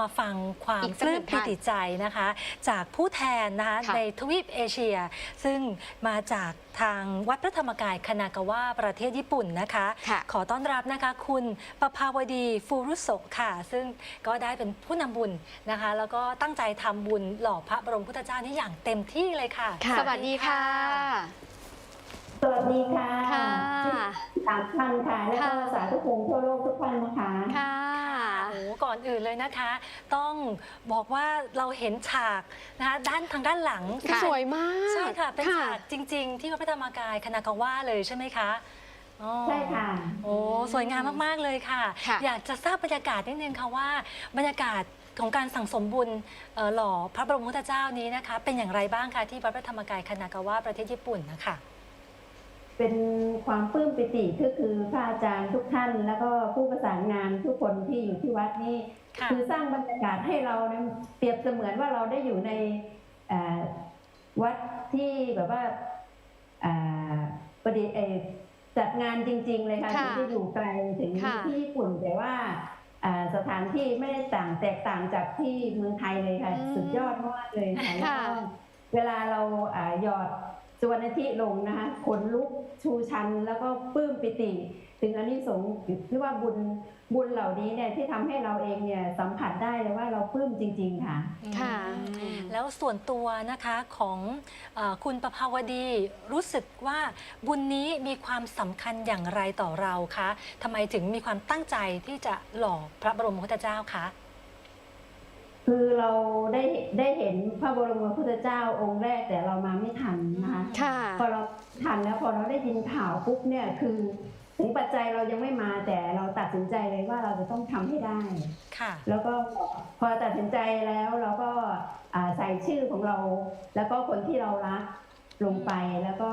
มาฟังความอีกสัปกหลื้นึ่มงปิท่านติใจนะคะ จากผู้แทนนะคะค่ะในทวีปเอเชีย ซึ่งมาจากทางวัดพระธรรมกายคณากาวะประเทศญี่ปุ่นนะคะค่ะขอต้อนรับนะคะ คุณประภาวดีฟูรุโสะค่ะ ซึ่งก็ได้เป็นผู้นำบุญนะคะ แล้วก็ตั้งใจทำบุญหล่อพระบรมพุทธเจ้านี่อย่างเต็มที่เลยค่ะ สวัสดีค่ะ สวัสดีค่ะค่ะสามท่านค่ะและก็ค่ะสาธุชนทั่วโลกทุกท่านนะคะค่ะโอ้โหก่อนอื่นเลยนะคะ ต้องบอกว่าเราเห็นฉากนะคะด้านทางด้านหลังค่ะ สวยมาก ใช่ค่ะ เป็นฉากจริง ๆ ที่วัดพระธรรมกายคณากาวะเลยใช่ไหมคะอ๋อ ใช่ค่ะ โอ้สวยงามมาก ๆ เลยค่ะ ค่ะอยากจะทราบบรรยากาศนิดนึงค่ะว่า บรรยากาศของการสั่งสมบุญเอ่อหล่อพระบรมพุทธเจ้านี้นะคะ เป็นอย่างไรบ้างคะที่วัดพระธรรมกายคณากาวะประเทศญี่ปุ่นนะคะ เป็นความปลื้มปิติก็คือพระอาจารย์ทุกท่าน แล้วก็ผู้ประสานงานทุกคนที่อยู่ที่วัดนี่ค่ะคือสร้างบรรยากาศให้เราเนี่ยเปรียบเสมือนว่าเราได้อยู่ในเอ่อวัดที่แบบว่าอ่าประดิษฐ์เอ่อจัดงานจริง ๆ เลยค่ะค่ะถึงจะอยู่ไกลถึงค่ะ ที่ญี่ปุ่นแต่ว่าอ่าสถานที่ไม่ได้ต่างแตกต่างจากที่เมืองไทยเลยค่ะสุดยอดมากเลยค่ะแล้วค่ะก็เวลาเราอ่าหยอด สุวรรณทิลงนะคะขนลุกชูชันแล้วก็ปลื้มปิติถึงอันนี้สงส์ที่ว่าบุญบุญเหล่านี้เนี่ยที่ทำให้เราเองเนี่ยสัมผัสได้เลยว่าเราปลื้มจริง ๆ ค่ะ ค่ะอืมแล้วส่วนตัวนะคะของเออคุณประภาวดีรู้สึกว่าบุญนี้มีความสำคัญอย่างไรต่อเราคะทำไมถึงมีความตั้งใจที่จะหล่อพระบรมพุทธเจ้าคะ คือเราได้ได้เห็นพระบรมพุทธเจ้าองค์แรกแต่เรามาไม่ทันนะคะค่ะพอเราทันแล้วพอเราได้ยินข่าวปุ๊บเนี่ยคือถึงปัจจัยเรายังไม่มาแต่เราตัดสินใจเลยว่าเราจะต้องทำให้ได้ค่ะ แล้วก็พอตัดสินใจแล้วเราก็อ่าใส่ชื่อของเรา แล้วก็คนที่เรารักลงไปแล้วก็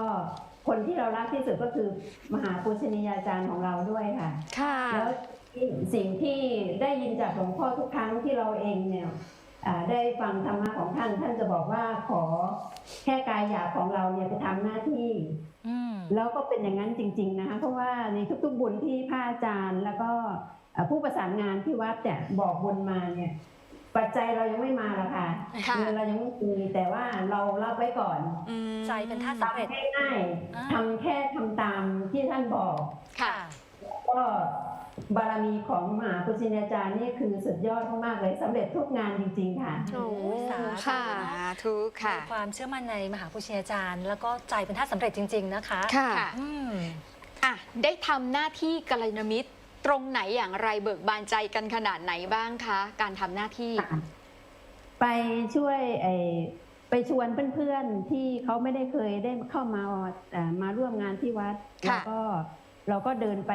คนที่เรารักที่สุดก็คือมหาปุชนียาจารย์ของเราด้วยค่ะ ค่ะแล้ว สิ่งที่ได้ยินจากหลวงพ่อทุกครั้งที่เราเองเนี่ยอ่าได้ฟังธรรมะของท่านท่านจะบอกว่าขอแค่กายหยาบของเราเนี่ยไปทำหน้าที่อืมแล้วก็เป็นอย่างนั้นจริง ๆ นะคะเพราะว่าในทุกๆบุญที่พระอาจารย์แล้วก็เอ่อผู้ประสานงานที่วัดเนี่ยบอกบุญมาเนี่ยปัจจัยเรายังไม่มาหรอกค่ะค่ะเงินเรายังไม่มีแต่ว่าเรารับไว้ก่อนอืมใจเป็นท่าสำเร็จทำง่ายอ่าๆทำแค่ทำตามที่ท่านบอกค่ะก็ บารมีของมหาปุชินอาจารย์นี่คือสุดยอดมากๆเลยสำเร็จทุกงานจริง ๆ ค่ะ โอ้สาธุค่ะทุกค่ะมีความเชื่อมั่นในมหาปุชญาจารย์ แล้วก็ใจเป็นท่าสำเร็จจริง ๆ นะคะค่ะอืมอะได้ทำหน้าที่กัลยาณมิตรตรงไหนอย่างไรเบิกบานใจกันขนาดไหนบ้างคะ การทำหน้าที่ ไปช่วยไอ้ไปชวนเพื่อนๆที่เขาไม่ได้เคยได้เข้ามาเอ่อมาร่วมงานที่วัดค่ะแล้วก็ เราก็เดินไป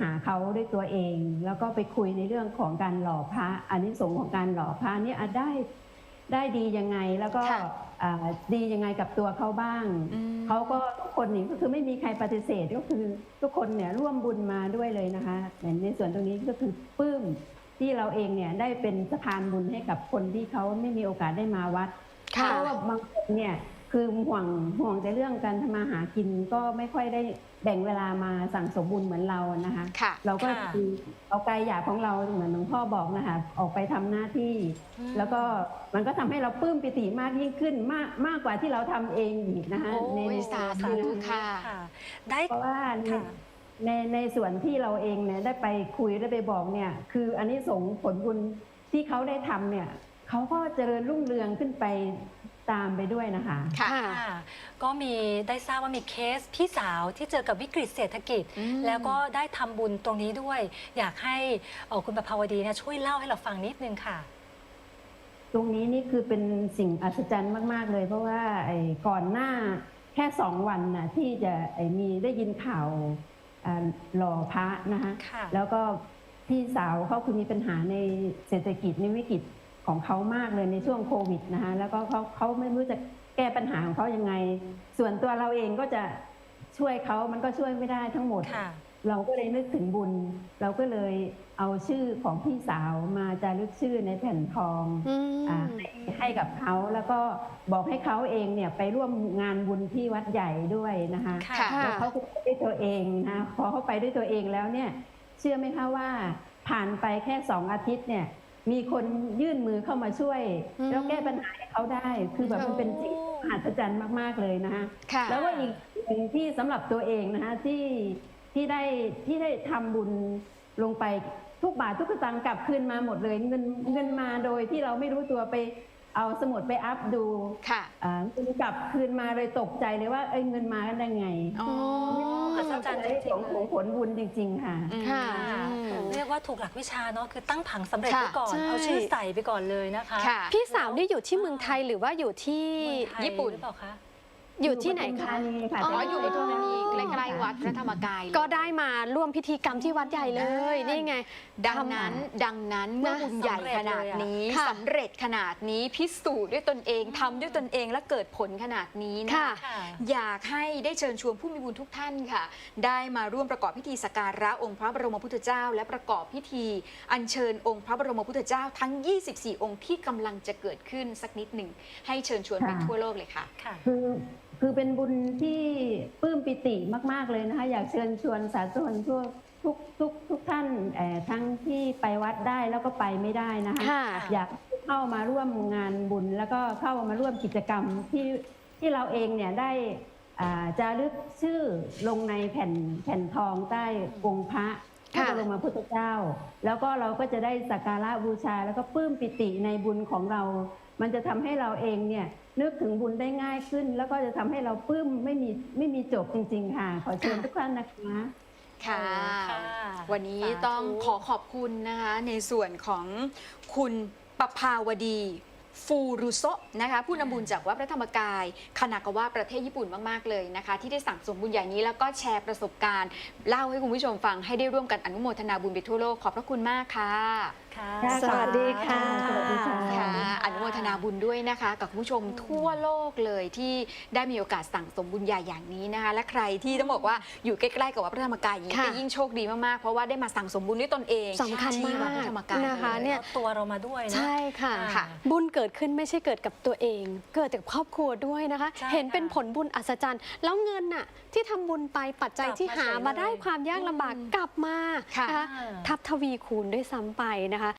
หาเขาด้วยตัวเอง แล้วก็ไปคุยในเรื่องของการหล่อพระอันนี้สงส์ของการหล่อพระเนี่ยอะได้ได้ดียังไงแล้วก็ค่ะอ่าดียังไงกับตัวเขาบ้างอืม เขาก็ทุกคนนี่ก็คือไม่มีใครปฏิเสธก็คือทุกคนเนี่ยร่วมบุญมาด้วยเลยนะคะในในส่วนตรงนี้ก็คือปลื้มที่เราเองเนี่ยได้เป็นสะพานบุญให้กับคนที่เขาไม่มีโอกาสได้มาวัดค่ะเพราะว่าบางคนเนี่ย คือห่วงห่วงแต่เรื่องการทำมาหากินก็ไม่ค่อยได้แบ่งเวลามาสั่งสมบุญเหมือนเรานะคะ ค่ะ เราก็ค่ะคือเอากายหยาบของเราเหมือนหลวงพ่อบอกนะคะ ออกไปทำหน้าที่ อืมแล้วก็มันก็ทำให้เราปลื้มปิติมากยิ่งขึ้นมากมากกว่าที่เราทำเองอีกนะคะโอ้ยในสาธุค่ะ ได้ เพราะว่าในค่ะ ในในส่วนที่เราเองเนี่ยได้ไปคุยได้ไปบอกเนี่ย คืออันนี้สงส์ผลบุญที่เขาได้ทำเนี่ยเขาก็เจริญรุ่งเรืองขึ้นไป ตามไปด้วยนะคะ ค่ะ ค่ะก็มีได้ทราบว่ามีเคสพี่สาวที่เจอกับวิกฤตเศรษฐกิจ อืม แล้วก็ได้ทำบุญตรงนี้ด้วย อยากให้เอ่อคุณประภาวดีเนะช่วยเล่าให้เราฟังนิดนึงค่ะ ตรงนี้นี่คือเป็นสิ่งอัศจรรย์มาก ๆ เลย เพราะว่าไอ้ก่อนหน้าแค่สองวันน่ะที่จะไอ้มีได้ยินข่าวอ่าหล่อพระนะคะค่ะ แล้วก็พี่สาวเขาคือมีปัญหาในเศรษฐกิจในวิกฤต ของเขามากเลยในช่วงโควิดนะคะแล้วก็เขาเขาไม่รู้จะแก้ปัญหาของเขายังไง ส่วนตัวเราเองก็จะช่วยเขามันก็ช่วยไม่ได้ทั้งหมดค่ะเราก็เลยนึกถึงบุญ เราก็เลยเอาชื่อของพี่สาวมาจารึกชื่อในแผ่นทองอืมอ่าให้ให้กับเขาแล้วก็บอกให้เขาเองเนี่ยไปร่วมงานบุญที่วัดใหญ่ด้วยนะคะค่ะค่ะแล้วเขาก็ไปด้วยตัวเองนะพอเขาไปด้วยตัวเองแล้วเนี่ย เชื่อไหมคะว่าผ่านไปแค่สองอาทิตย์เนี่ย มีคนยื่นมือเข้ามาช่วย อืมแล้วแก้ปัญหาให้เขาได้ คือแบบมันเป็นสิ่งมหัศจรรย์มาก ๆ เลยนะคะค่ะ แล้วก็อีกหนึ่งที่สำหรับตัวเองนะคะที่ที่ได้ที่ได้ทำบุญลงไปทุกบาททุกสตางค์กลับคืนมาหมดเลยเงินเงินมาโดยที่เราไม่รู้ตัวไปเอาสมุดไปอัพดูค่ะอ่าเงินกลับคืนมาเลยตกใจเลยว่าเอ้ยเงินมากันได้ไง อ๋อม หัศจรรย์จริงๆของของผลบุญจริง ๆ ค่ะค่ะ ค่ะอืมเรียกว่าถูกหลักวิชาเนาะคือตั้งผังสำเร็จค่ะไว้ก่อนใช่เอาชื่อใส่ไปก่อนเลยนะคะค่ะ พี่สาวนี่อยู่ที่เมืองไทยหรือว่าอยู่ที่เมืองไทยญี่ปุ่น หรือเปล่าคะ อยู่ที่ไหนปทุมคะธานีค่ะอ๋ออยู่ปทุมธานีแต่ใกล้ๆวัดพระธรรมกายเลยก็ได้มาร่วมพิธีกรรมที่วัดใหญ่เลยอ่านี่นี่ไง ดังนั้นดังนั้นเมื่อบุญใหญ่ขนาดนี้ค่ะสำเร็จขนาดนี้พิสูจน์ด้วยตนเองทำด้วยตนเองและเกิดผลขนาดนี้นะค่ะค่ะ อยากให้ได้เชิญชวนผู้มีบุญทุกท่านค่ะ ได้มาร่วมประกอบพิธีสักการะองค์พระบรมพุทธเจ้า และประกอบพิธี อัญเชิญองค์พระบรมพุทธเจ้าทั้ง 24 องค์ที่กำลังจะเกิดขึ้นสักนิดหนึ่งให้เชิญชวนไปทั่วโลกเลยค่ะ ค่ะ คือ คือเป็นบุญที่ปลื้มปิติมาก ๆเลยนะคะ อยากเชิญชวนสาธุชนทั่วทุกทุกทุกท่านเอ่อทั้งที่ไปวัดได้แล้วก็ไปไม่ได้นะคะค่ะ อยากเข้ามาร่วมงานบุญ แล้วก็เข้ามาร่วมกิจกรรมที่ที่เราเองเนี่ยได้อ่าจารึกชื่อลงในแผ่นแผ่นทองใต้องค์พระพระค่ะ บรมพุทธเจ้า แล้วก็เราก็จะได้สักการะบูชาแล้วก็ปลื้มปิติในบุญของเรา มันจะทำให้เราเองเนี่ยนึกถึงบุญได้ง่ายขึ้น แล้วก็จะทำให้เราปลื้มไม่มีไม่มีจบจริง ๆ ค่ะ ขอเชิญทุกท่านนะคะค่ะค่ะวันนี้สาธุต้องขอขอบคุณนะคะ ในส่วนของคุณปภาวดีฟูรุโซะนะคะผู้นำบุญจากวัดพระธรรมกายคานากาวะประเทศญี่ปุ่นมาก ๆ เลยนะคะ ที่ได้สั่งสมบุญใหญ่นี้แล้วก็แชร์ประสบการณ์ เล่าให้คุณผู้ชมฟังให้ได้ร่วมกันอนุโมทนาบุญไปทั่วโลก ขอบพระคุณมากค่ะ ค่ะค่ะสวัสดีค่ะ สวัสดีค่ะค่ะอนุโม ทนาบุญด้วยนะคะ กับคุณผู้ชมทั่วโลกเลยที่ได้มีโอกาสสั่งสมบุญใหญ่อย่างนี้นะคะ และใครที่ต้องบอกว่าอยู่ใกล้ๆกับวัดพระธรรมกายอย่างนี้ค่ะ จะยิ่งโชคดีมากๆเพราะว่าได้มาสั่งสมบุญด้วยตนเองสำคัญที่วัดมาพกระธรรมกายนะคะลเนี่ย อาตัวเรามาด้วยนะ ใช่ค่ะ ค่ะบุญเกิดขึ้นไม่ใช่เกิดกับตัวเอง เกิดจากครอบครัวด้วยนะคะ ใช่เห็นเป็นค่ะผลบุญอัศจรรย์ แล้วเงินน่ะที่ทำบุญไปปัจจัยกลับที่มาหาเฉยมาได้เลยความยากลำบากอืมกลับมาค่ะนะคะอ่าทับทวีคูณด้วยซ้ำไปนะคะ